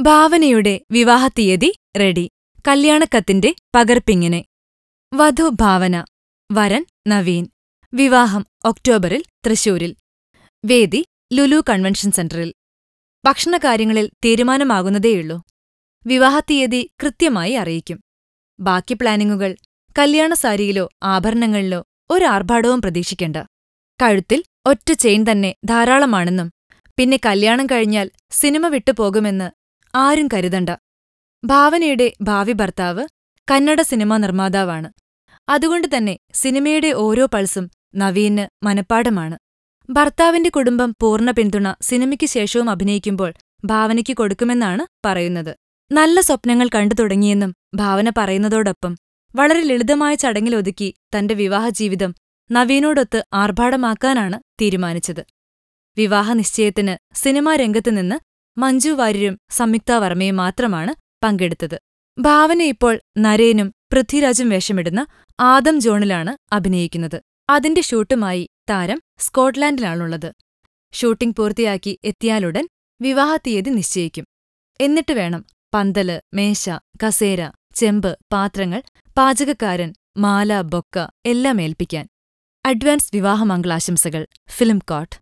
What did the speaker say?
ഭാവനയുടെ വിവാഹത്തീയതി ready. കല്യാണക്കത്തിന്റെ പകർപ്പിങ്ങിനെ. വധു ഭാവന. വരൻ നവീൻ. വിവാഹം ഒക്ടോബറിൽ തൃശൂരിൽ. വേദി ലുലു കൺവെൻഷൻ സെന്ററിൽ. ഭക്ഷണകാര്യങ്ങളിൽ തീരുമാനമാകുന്നതേയുള്ളൂ. വിവാഹത്തീയതി കൃത്യമായി അറിയിക്കും. ബാക്കി പ്ലാനിങ്ങുകൾ കല്യാണസാരിയിലോ ആഭരണങ്ങളിലോ ഒരാർഭാടവും പ്രതീക്ഷിക്കേണ്ട. കഴുത്തിൽ ഒറ്റ ചെയിൻ തന്നെ ധാരാളമാണെന്നും പിന്നെ കല്യാണം കഴിഞ്ഞാൽ സിനിമ വിട്ടുപോകുമെന്ന് ആരും കരുതണ്ട. ഭാവനയുടെ ഭാവി ഭർത്താവ് കന്നഡ സിനിമാ നിർമ്മാതാവാണ്. അതുകൊണ്ട് തന്നെ സിനിമയുടെ ഓരോ പൾസും നവീന് മനപ്പാടമാണ് ഭർത്താവിന്റെ കുടുംബം പൂർണ പിന്തുണ സിനിമയ്ക്ക് ശേഷവും അഭിനയിക്കുമ്പോൾ ഭാവനയ്ക്ക് കൊടുക്കുമെന്നാണ് പറയുന്നത്. നല്ല സ്വപ്നങ്ങൾ കണ്ടു തുടങ്ങിയെന്നും ഭാവന പറയുന്നതോടൊപ്പം വളരെ ലളിതമായ ചടങ്ങിലൊതുക്കി തന്റെ വിവാഹജീവിതം നവീനോടൊത്ത് ആർഭാടമാക്കാനാണ് തീരുമാനിച്ചത്. വിവാഹ നിശ്ചയത്തിന് സിനിമാ രംഗത്തുനിന്ന് മഞ്ജു വാര്യരും സംയുക്ത വർമ്മയും മാത്രമാണ് പങ്കെടുത്തത്. ഭാവന ഇപ്പോൾ നരേനും പൃഥ്വിരാജും വേഷമിടുന്ന ആദം ജോണിലാണ് അഭിനയിക്കുന്നത്. അതിന്റെ ഷൂട്ടുമായി താരം സ്കോട്ട്ലാൻഡിലാണുള്ളത്. ഷൂട്ടിംഗ് പൂർത്തിയാക്കി എത്തിയാലുടൻ വിവാഹ തീയതി നിശ്ചയിക്കും. എന്നിട്ട് വേണം പന്തൽ മേശ കസേര ചെമ്പ് പാത്രങ്ങൾ പാചകക്കാരൻ മാല ബൊക്ക എല്ലാം ഏൽപ്പിക്കാൻ. Advance വിവാഹമംഗളാശംസകൾ film coat